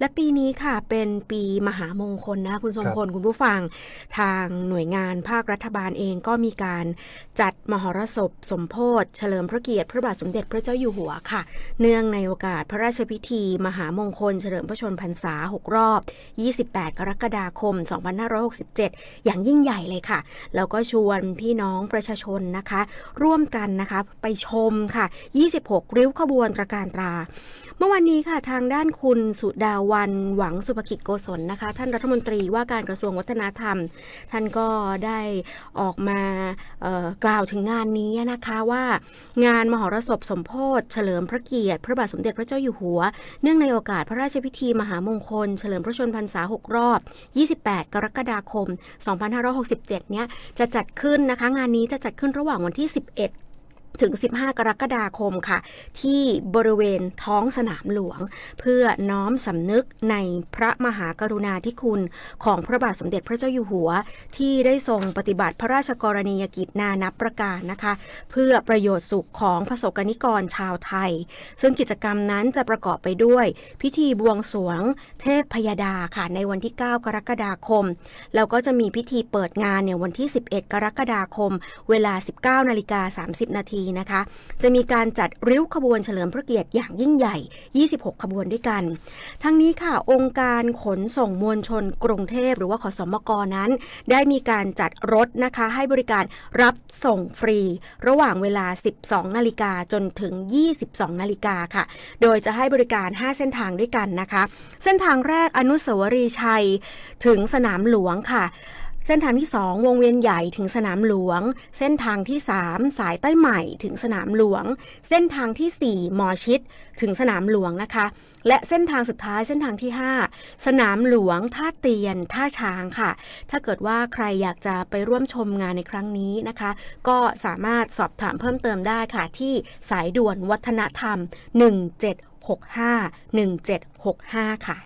และปีนี้ค่ะเป็นปีมหามงคลนะคุณทรงพลคุณผู้ฟัง ทางหน่วยงานภาครัฐบาลเองก็มีการจัดมหรสพ สมโพธิเฉลิมพระเกียรติพระบาทสมเด็จพระเจ้าอยู่หัวค่ะ เนื่องในโอกาสพระราชพิธี มหามงคล เฉลิมพระชนพรรษา 6 รอบ 28 กรกฎาคม 2567 อย่างยิ่งใหญ่เลยค่ะ แล้วก็ชวนพี่น้องประชาชนนะคะ ร่วมกันนะคะไปชมค่ะ 26 ริ้วขบวนตระการตรา เมื่อวันนี้ค่ะทางด้านคุณสุดาววัน หวังสุภกิจโกศลนะคะ ท่านรัฐมนตรีว่าการกระทรวงวัฒนธรรม ท่านก็ได้ออกมากล่าวถึงงานนี้นะคะว่างานมหรสพสมโพธิเฉลิมพระเกียรติ พระบาทสมเด็จพระเจ้าอยู่หัว เนื่องในโอกาสพระราชพิธีมหามงคล เฉลิมพระชนมพรรษา 6 รอบ 28 กรกฎาคม 2567 เนี่ยจะจัดขึ้นนะคะ งานนี้จะจัดขึ้นระหว่างวันที่ 11 ถึง 15 กรกฎาคมค่ะ ที่บริเวณท้องสนามหลวง เพื่อน้อมสำนึกในพระมหากรุณาธิคุณของพระบาทสมเด็จพระเจ้าอยู่หัว ที่ได้ทรงปฏิบัติพระราชกรณียกิจนานับประการนะคะ เพื่อประโยชน์สุขของประสบกนิกรชาวไทย ซึ่งกิจกรรมนั้นจะประกอบไปด้วย พิธีบวงสรวงเทพพยดาค่ะในวันที่ 9 กรกฎาคม แล้วก็จะมีพิธีเปิดงานเนี่ยวันที่ 11 กรกฎาคม เวลา 19นาฬิกา30นาทีนะคะ จะมีการจัดริ้วขบวนเฉลิมพระเกียรติอย่างยิ่งใหญ่ 26 ขบวนด้วยกัน ทั้งนี้ค่ะ องค์การขนส่งมวลชนกรุงเทพหรือว่าขสมกนั้น ได้มีการจัดรถนะคะ ให้บริการรับส่งฟรี ระหว่างเวลา 12 นาฬิกาจนถึง 22 นาฬิกาค่ะ โดยจะให้บริการ 5 เส้นทางด้วยกันนะคะ เส้นทางแรกอนุสาวรีย์ชัย ถึงสนามหลวงค่ะ เส้นทางที่ 2 วงเวียนใหญ่ถึงสนามหลวง เส้นทางที่ 3 สายใต้ใหม่ถึงสนามหลวง เส้นทางที่ 4 หมอชิด ถึงสนามหลวงนะคะ และเส้นทางสุดท้ายเส้นทางที่ 5 สนามหลวง ท่าเตียน ท่าช้างค่ะ ถ้าเกิดว่าใครอยากจะไปร่วมชมงานในครั้งนี้นะคะ ก็สามารถสอบถามเพิ่มเติมได้ค่ะ ที่สายด่วนวัฒนธรรม 1765 1765 ค่ะ